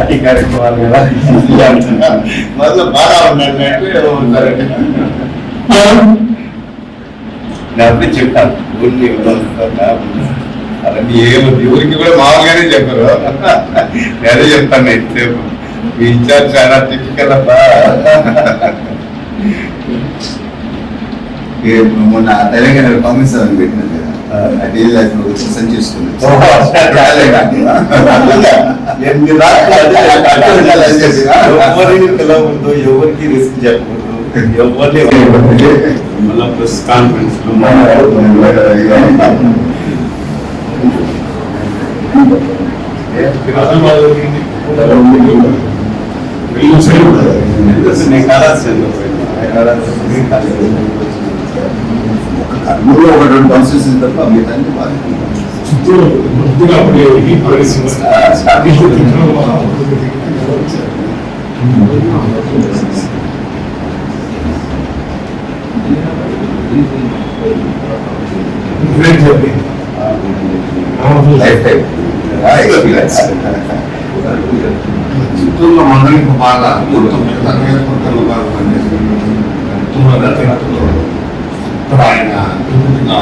Party కార్యక్రమాలు కదా మొదలు బాగా ఉండండి అంటే ఉంటారండి నేను అప్పుడే చెప్తాను ఊరిని అవన్నీ ఏముంది ఊరికి కూడా మామూలుగానే చెప్పరు నేనే చెప్తాను ఎంతసేపు మీ ఇన్ఛార్జ్ చాలా టిపికల్ అబ్బా ఏ మొన్న తెలంగాణ కాంగ్రెస్ అని పెట్టినారు కదా అది సంచ చేసుకున్నాను ఎవరిని పిలవకూడదు ఎవరికి రిస్క్ చెప్పకూడదు. ఎవరిని మళ్ళీ ప్రెస్ కాన్ఫరెన్స్ నేను కళాశాలలో మూడు ఒక రెండు కాన్స్టిట్యూషన్ తప్ప మిగతా బాగా చిత్తూరు కొద్దిగా అప్పుడే లైఫ్ టైం ఎక్స్పీరియన్స్ చిత్తూరులో మండలికి బాగా మొత్తం మిగతా నియోజకవర్గాల్లో బాగా పనిచేస్తుంది ఇప్పుడు ఆయన తిరుగుతున్న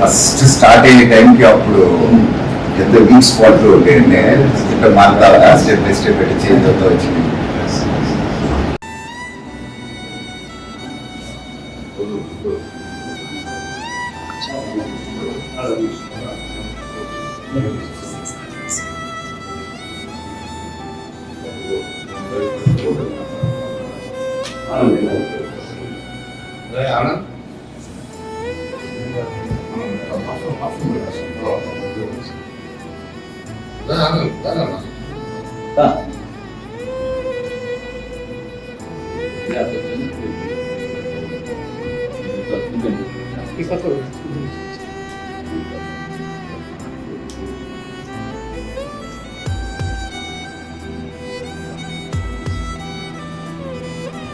ఫస్ట్ స్టార్ట్ అయ్యే టైంకి అప్పుడు ఎంత వీక్ స్పాట్ ఉండే ఇక్కడ మారుతా స్టెప్ బై స్టెప్ పెట్టి చేంజ్ అవుతా వచ్చింది 나는 왜 못해? 너의 네, 아는? 나 아는 나는 안 나. 내가 이거 이거 이거 이거